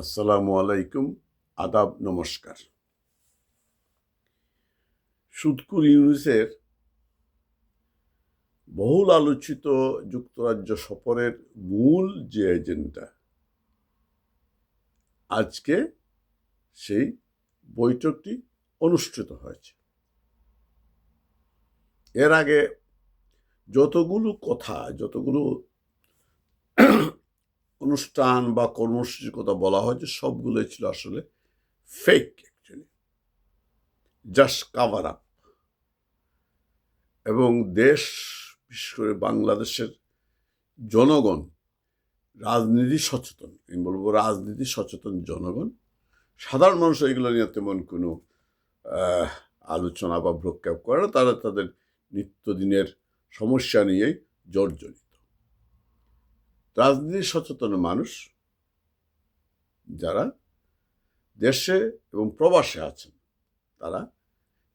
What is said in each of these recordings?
আসসালামু আলাইকুম, আদাব, নমস্কার। সুদকুর ইউনুসের বহুল আলোচিত যুক্তরাজ্য সফরের মূল যে এজেন্ডা, আজকে সেই বৈঠকটি অনুষ্ঠিত হয়েছে। এর আগে যতগুলো কথা, যতগুলো অনুষ্ঠান বা কর্মসূচির কথা বলা হয়েছে সবগুলো ছিল আসলে fake actually just cover up এবং দেশ, বিশেষ করে বাংলাদেশের জনগণ, রাজনীতি সচেতন, আমি বলব রাজনীতি সচেতন জনগণ, সাধারণ মানুষ এগুলো নিয়ে তেমন কোনো আলোচনা বা ভ্রক্ষেপ করে না, তারা তাদের নিত্যদিনের সমস্যা নিয়েই জর্জরিত। রাজনীতি সচেতন মানুষ যারা দেশে এবং প্রবাসে আছেন, তারা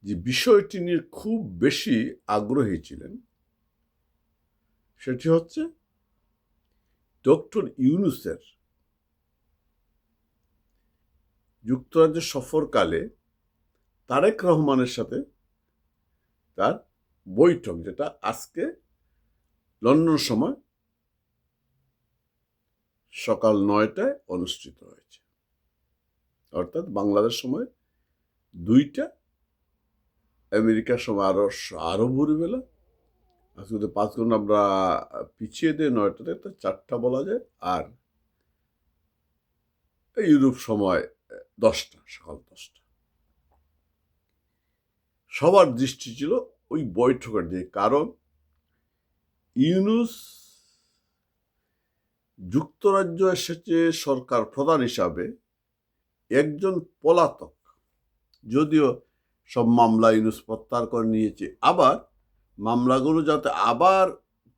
যে বিষয়টি নিয়ে খুব বেশি আগ্রহী ছিলেন, সেটি হচ্ছে ডক্টর ইউনুসের যুক্তরাজ্যের সফরকালে তারেক রহমানের সাথে তার বৈঠক, যেটা আজকে লন্ডন সময় সকাল নয়টায় অনুষ্ঠিত হয়েছে। অর্থাৎ বাংলাদেশ সময় দুইটা আমেরিকার সময় আরও আরও ভোরবেলা। আজকে তো পাঁচ ঘণ্টা আমরা পিছিয়ে দিয়ে নয়টাতে তো চারটা বলা যায়, আর ইউরোপ সময় দশটা, সকাল দশটা। সবার দৃষ্টি ছিল ওই বৈঠকের দিকে, কারণ ইউনুস যুক্তরাজ্য এসেছে সরকার প্রধান হিসাবে, একজন পলাতক। যদিও সব মামলা ইউনুস প্রত্যাহার করে নিয়েছে। আবার মামলাগুলো যাতে আবার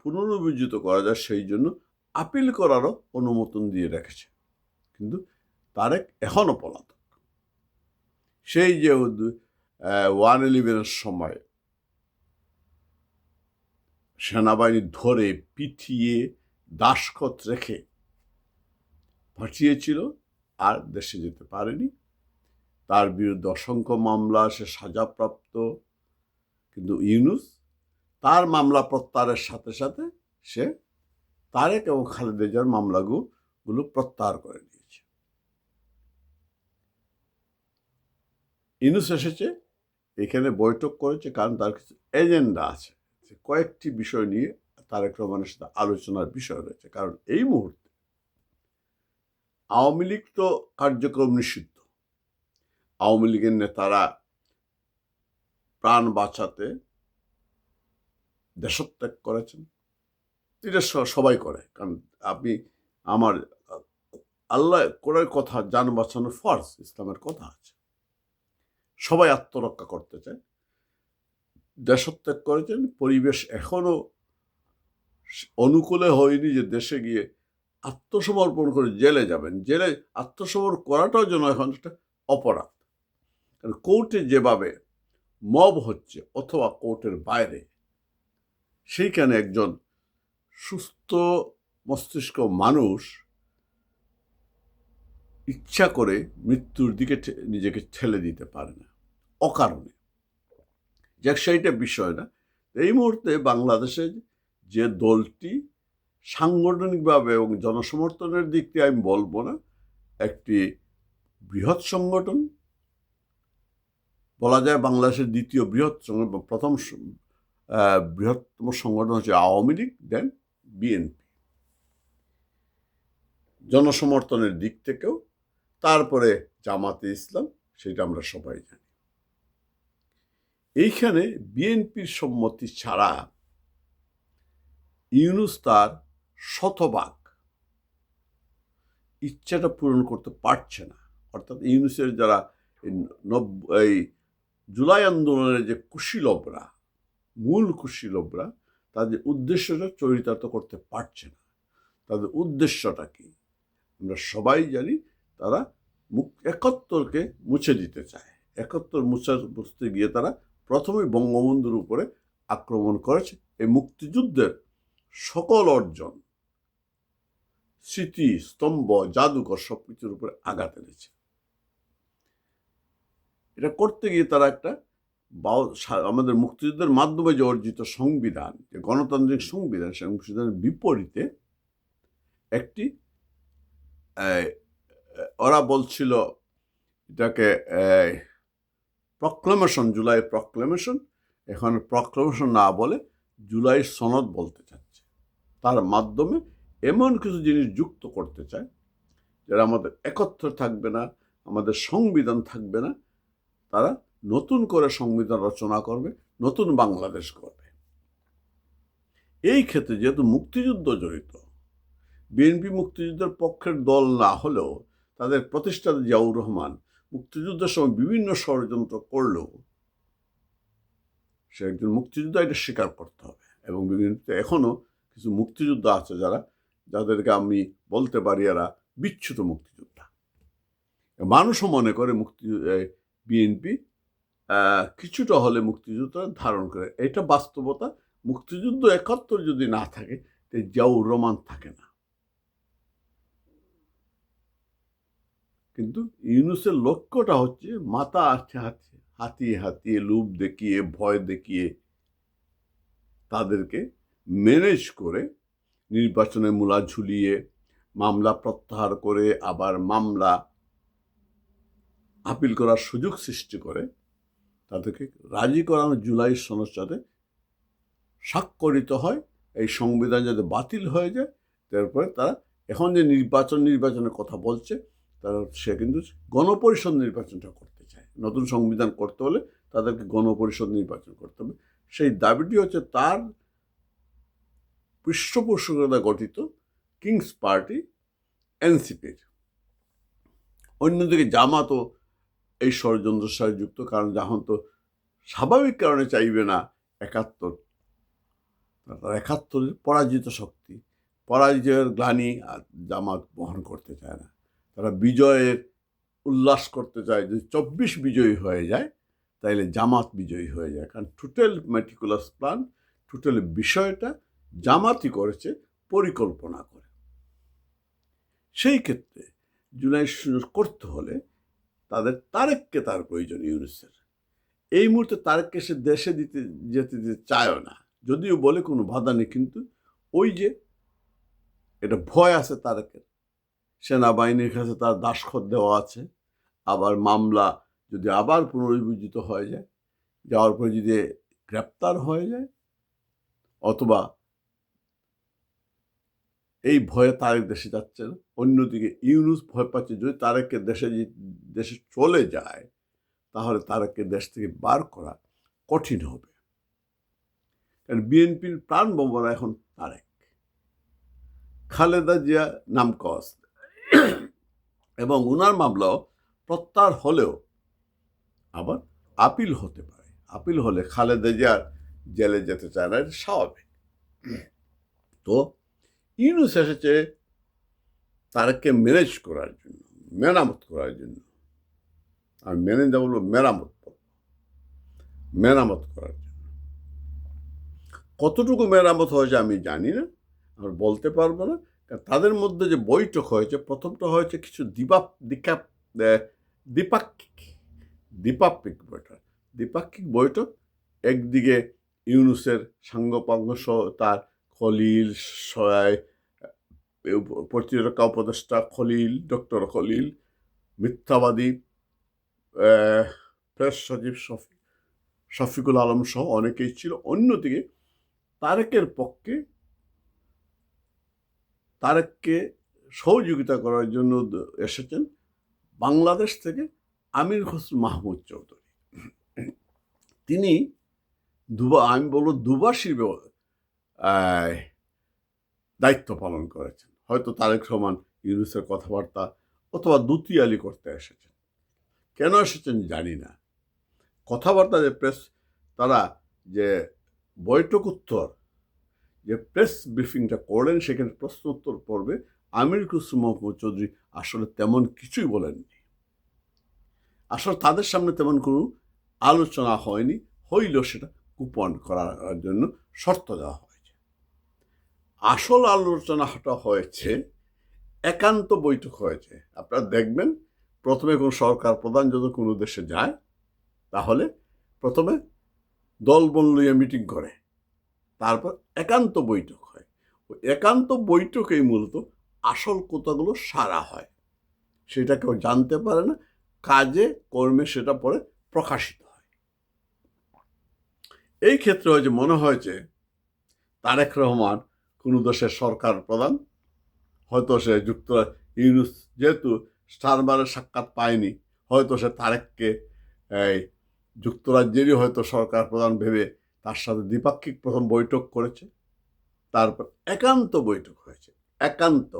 পুনরুজ্জীবিত করা যায়, সেই জন্য আপিল করারও অনুমোদন দিয়ে রেখেছে। কিন্তু তারেক এখনও পলাতক। সেই যে ওয়ান ইলেভেনের সময় সেনাবাহিনী ধরে পিটিয়ে দাসখত রেখে পাঠিয়েছিল, আর দেশে যেতে পারেনি। তার বিরুদ্ধে অসংখ্য মামলা, সে সাজাপ্রাপ্ত। কিন্তু ইউনুস তার মামলা প্রত্যাহারের সাথে সাথে সে তারেক এবং খালেদার মামলাগুলো প্রত্যাহার করে নিয়েছে। ইউনুস এসেছে, এখানে বৈঠক করেছে, কারণ তার কিছু এজেন্ডা আছে। কয়েকটি বিষয় নিয়ে তারেক রহমানের সাথে আলোচনার বিষয় রয়েছে। কারণ এই মুহূর্তে আওয়ামী লীগ তো কার্যক্রম নিষিদ্ধ। আওয়ামী লীগের নেতারা প্রাণ বাঁচাতে দেশত্যাগ করেছেন। এটা সবাই করে। কারণ আপনি আমার, আল্লাহ করার কথা, যান বাঁচানোর ফর্জ, ইসলামের কথা আছে। সবাই আত্মরক্ষা করতে চায়। দেশত্যাগ করেছেন, পরিবেশ এখনও অনুকূলে হয়নি যে দেশে গিয়ে আত্মসমর্পণ করে জেলে যাবেন। জেলে আত্মসমর্পণ করাটাও যেন এখন একটা অপরাধ। কারণ কোর্টে যেভাবে মব হচ্ছে অথবা কোর্টের বাইরে, সেইখানে একজন সুস্থ মস্তিষ্ক মানুষ ইচ্ছা করে মৃত্যুর দিকে নিজেকে ঠেলে দিতে পারে না। অকারণে। যাক সেইটা বিষয় না। এই মুহূর্তে বাংলাদেশে যে দলটি সাংগঠনিকভাবে এবং জনসমর্থনের দিক দিয়ে আমি বলব না, একটি বৃহৎ সংগঠন, বলা যায় বাংলাদেশের দ্বিতীয় বৃহৎ সংগঠন প্রথম বৃহত্তম সংগঠন হচ্ছে আওয়ামী লীগ, দেন বিএনপি। জনসমর্থনের দিক থেকেও, তারপরে জামাতে ইসলাম, সেটা আমরা সবাই জানি। এইখানে বিএনপির সম্মতি ছাড়া ইউনুস তার শতভাগ ইচ্ছাটা পূরণ করতে পারছে না। অর্থাৎ ইউনুসের যারা এই এই জুলাই আন্দোলনের যে কুশীলবরা, মূল কুশীলবরা, তাদের উদ্দেশ্যটা চরিতার্থ করতে পারছে না। তাদের উদ্দেশ্যটা কি? আমরা সবাই জানি তারা একাত্তরকে মুছে দিতে চায়। একাত্তর মুছে বুঝতে গিয়ে তারা প্রথমে বঙ্গবন্ধুর উপরে আক্রমণ করেছে। এই মুক্তিযুদ্ধের সকল অর্জন, স্মৃতি, স্তম্ভ, জাদুঘর সব কিছুর উপরে আঘাত এনেছে। এটা করতে গিয়ে তারা একটা আমাদের মুক্তিযুদ্ধের মাধ্যমে যে অর্জিত সংবিধান, যে গণতান্ত্রিক সংবিধান সেই সংবিধানের বিপরীতে একটি ওরা বলছিল এটাকে প্রক্লেমেশন জুলাই প্রক্লেমেশন এখন প্রক্লেমেশন না বলে জুলাই সনদ বলতে চাচ্ছে। তার মাধ্যমে এমন কিছু জিনিস যুক্ত করতে চায়, যারা আমাদের একত্র থাকবে না, আমাদের সংবিধান থাকবে না, তারা নতুন করে সংবিধান রচনা করবে, নতুন বাংলাদেশ করবে এই ক্ষেত্রে যেহেতু মুক্তিযুদ্ধ জড়িত, বিএনপি মুক্তিযুদ্ধের পক্ষের দল না হলেও তাদের প্রতিষ্ঠাতা জিয়াউর রহমান মুক্তিযুদ্ধের সময় বিভিন্ন ষড়যন্ত্র করলেও সে একজন মুক্তিযোদ্ধা এটা স্বীকার করতে হবে এবং বিভিন্ন এখনও কিছু মুক্তিযোদ্ধা আছে যারা, যাদেরকে আমি বলতে পারি এরা বিচ্ছুত মুক্তিযোদ্ধা। মানুষও মনে করে মুক্তি বিএনপি কিছুটা হলে মুক্তিযুদ্ধ ধারণ করে। এটা বাস্তবতা। মুক্তিযুদ্ধ একাত্তর যদি না থাকে জিয়াউর রহমান থাকে না। কিন্তু ইউনুসের লক্ষ্যটা হচ্ছে মাথা আছে হাতে হাতিয়ে হাতিয়ে লুপ দেখিয়ে, ভয় দেখিয়ে তাদেরকে ম্যানেজ করে নির্বাচনে মূলা ঝুলিয়ে মামলা প্রত্যাহার করে আবার মামলা আপিল করার সুযোগ সৃষ্টি করে, তাদেরকে রাজি করানো জুলাই সনদ স্বাক্ষরিত হয়, এই সংবিধান যাতে বাতিল হয়ে যায়, তারপরে তারা এখন যে নির্বাচন, নির্বাচনের কথা বলছে, তারা সে কিন্তু গণপরিষদ নির্বাচনটা করতে চায়। নতুন সংবিধান করতে হলে তাদেরকে গণপরিষদ নির্বাচন করতে হবে। সেই দাবিটি হচ্ছে তার পৃষ্ঠপোষকতা গঠিত কিংস পার্টি এনসিপির অন্যদিকে জামাতও এই ষড়যন্ত্রের সাথে যুক্ত, কারণ যখন তো স্বাভাবিক কারণে চাইবে না একাত্তর। তারা একাত্তরের পরাজিত শক্তি। পরাজয়ের গ্লানি আর জামাত বহন করতে চায় না। তারা বিজয়ের উল্লাস করতে চায়। যদি চব্বিশ বিজয়ী হয়ে যায়, তাইলে জামাত বিজয়ী হয়ে যায়। কারণ টোটাল মেটিকুলাস প্ল্যান টোটাল বিষয়টা জামাতই করেছে, পরিকল্পনা করে। সেই ক্ষেত্রে জুলাই সুযোগ করতে হলে তাদের তারেককে তার প্রয়োজন ইউনুসের। এই মুহূর্তে তারেককে সে দেশে দিতে, যেতে দিতে চায়ও না। যদিও বলে কোনো বাধা নেই, কিন্তু ওই যে এটা ভয় আছে তারেকের। সেনাবাহিনীর কাছে তার দাসখত দেওয়া আছে। আবার মামলা যদি আবার পুনর্বিবেচিত হয়ে যায়, যাওয়ার পরে যদি গ্রেপ্তার হয়ে যায়, অথবা এই ভয়ে তারেক দেশে যাচ্ছে না অন্যদিকে ইউনুস ভয় পাচ্ছে যদি তারেককে দেশে দেশে চলে যায়, তাহলে তারেককে দেশ থেকে বার করা কঠিন হবে। কারণ বিএনপির প্রাণ বোমারা এখন তারেক। খালেদা জিয়া নাম কস। এবং উনার মামলাও প্রত্যাহার হলেও আবার আপিল হতে পারে। আপিল হলে খালেদা জিয়ার জেলে যেতে চায় না, এটা স্বাভাবিক। তো ইউনুস এসেছে তারকে ম্যানেজ করার জন্য মেরামত করার জন্য আর মেনে দেওয়া বলব মেরামত মেরামত করার জন্য কতটুকু মেরামত হয়েছে আমি জানি না আর বলতে পারব না তাদের মধ্যে যে বৈঠক হয়েছে প্রথমটা হয়েছে কিছু দ্বিপাপ দ্বিকাপ আহ, দ্বিপাক্ষিক দ্বিপাক্ষিক বৈঠক দ্বিপাক্ষিক বৈঠক একদিকে ইউনুসের সাঙ্গপাঙ্গ সহ তার খলিল সহায় প্রতিরক্ষা উপদেষ্টা খলিল ডক্টর খলিল মিথ্যাবাদী প্রেস সচিব শফি শফিকুল আলম সহ অনেকেই ছিল। অন্যদিকে তারেকের পক্ষে তারেককে সহযোগিতা করার জন্য এসেছেন বাংলাদেশ থেকে আমির হোসেন মাহমুদ চৌধুরী। তিনি দুবা আমি বলব দুবাসী ব্য- আহ, দায়িত্ব পালন করেছেন। হয়তো তারেক রহমান ইউনুসের কথাবার্তা অথবা দুতিয়ালি করতে এসেছেন। কেন এসেছেন জানি না। কথাবার্তা যে প্রেস, তারা যে বৈঠক উত্তর, যে প্রেস ব্রিফিংটা করলেন, সেখানে প্রশ্ন উত্তর পর্বে আমির খুসরু মোহাম্মদ চৌধুরী আসলে তেমন কিছুই বলেননি। আসলে তাদের সামনে তেমন কোনো আলোচনা হয়নি। হইলেও সেটা কুপন করার জন্য শর্ত দেওয়া হয়েছে আসল আলোচনাটা হয়েছে, একান্ত বৈঠক হয়েছে। আপনারা দেখবেন, প্রথমে কোন সরকার প্রধান যদি কোনো দেশে যায়, তাহলে প্রথমে দলবল লইয়া মিটিং করে, তারপর একান্ত বৈঠক হয়। ওই একান্ত বৈঠকেই মূলত আসল কথাগুলো সারা হয়। সেটা কেউ জানতে পারে না, কাজে, কর্মে সেটা পরে প্রকাশিত হয়। এই ক্ষেত্রে হয়েছে মনে হয়েছে, তারেক রহমান কোনো দেশের সরকার প্রধান, হয়তো সে যুক্তরাষ্ট্র ইউনুস যেহেতু স্টারমারের সাক্ষাৎ পায়নি, হয়তো সে তারেককে, এই যুক্তরাজ্যেরই হয়তো সরকার প্রধান ভেবে তার সাথে দ্বিপাক্ষিক প্রথম বৈঠক করেছে, তারপর একান্ত বৈঠক হয়েছে, একান্ত।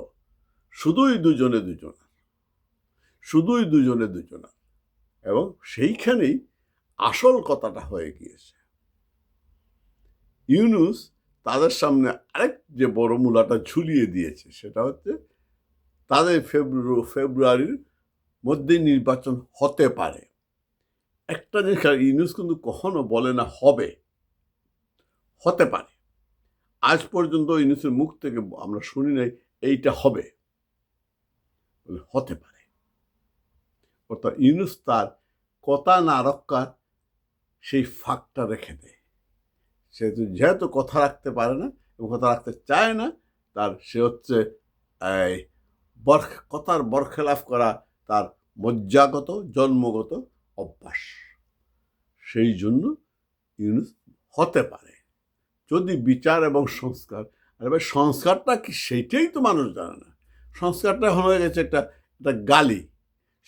শুধুই দুজনে দুজনা, শুধুই দুজনে দুজনা। এবং সেইখানেই আসল কথাটা হয়ে গিয়েছে। ইউনুস তাদের সামনে আরেক যে বড় মূলাটা ঝুলিয়ে দিয়েছে, সেটা হচ্ছে তাদের ফেব্রুয়ারি ফেব্রুয়ারির মধ্যেই নির্বাচন হতে পারে। একটা জিনিস ইউনুস কিন্তু কখনো বলে না হবে, হতে পারে। আজ পর্যন্ত ইউনুসের মুখ থেকে আমরা শুনি নাই এইটা হবে হতে পারে। অর্থাৎ ইউনুস তার কথা না রক্ষার সেই ফাঁকটা রেখে দেয়। সেহেতু যেহেতু কথা রাখতে পারে না এবং কথা রাখতে চায় না, তার সে হচ্ছে এই বর কথার বরখেলাফ করা তার মজ্জাগত, জন্মগত অভ্যাস। সেই জন্য ইউনুস হতে পারে। যদি বিচার এবং সংস্কার, আর এবার সংস্কারটা কি সেইটাই তো মানুষ জানে না। সংস্কারটা এখন হয়ে গেছে একটা একটা গালি।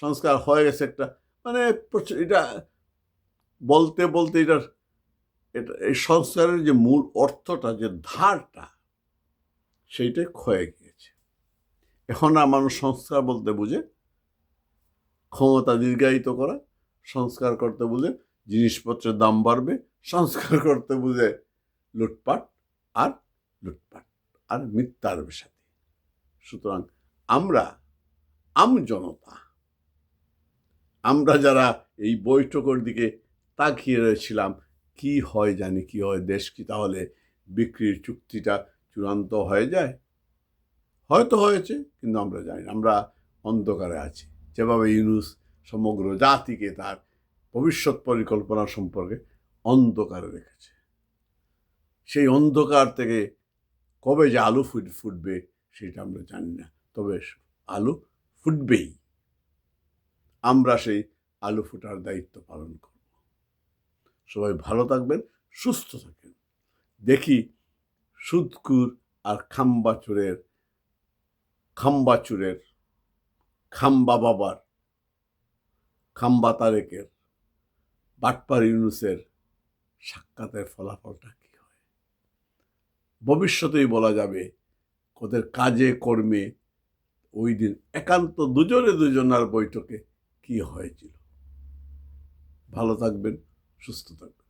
সংস্কার হয়ে গেছে একটা মানে এটা বলতে বলতে এটার এটা, এই সংস্কারের যে মূল অর্থটা, যে ধারটা, সেইটাই ক্ষয়ে গিয়েছে। এখন আর মানুষ সংস্কার বলতে বুঝে, ক্ষমতা দীর্ঘায়িত করা, সংস্কার করতে বুঝে, জিনিসপত্রের দাম বাড়বে, সংস্কার করতে বুঝে লুটপাট আর লুটপাট আর মিথ্যার বিষাদী। সুতরাং আমরা, আম জনতা, আমরা যারা এই বৈঠকের দিকে তাকিয়ে রয়েছিলাম কি হয় জানি কি হয়, দেশ কি তাহলে বিক্রির চুক্তিটা চূড়ান্ত হয়ে যায়? হয়তো হয়েছে, কিন্তু আমরা জানি। আমরা অন্ধকারে আছি। যেভাবে ইউনুস সমগ্র জাতিকে তার ভবিষ্যৎ পরিকল্পনা সম্পর্কে অন্ধকারে রেখেছে। সেই অন্ধকার থেকে কবে যে আলু ফুট, ফুটবে সেটা আমরা জানি না। তবে আলু ফুটবেই। আমরা সেই আলু ফুটার দায়িত্ব পালন করব। সবাই ভালো থাকবেন, সুস্থ থাকবেন। দেখি সুদকুর আর খাম্বাচুরের খাম্বাচুরের খাম্বা বাবার খাম্বা তারেকের বাটপার ইউনুসের সাক্ষাতের ফলাফলটা কি হয়? ভবিষ্যতেই বলা যাবে ওদের কাজে, কর্মে ওই দিন একান্ত দুজনে দুজনার বৈঠকে কি হয়েছিল। ভালো থাকবেন। সুস্থ থাকবেন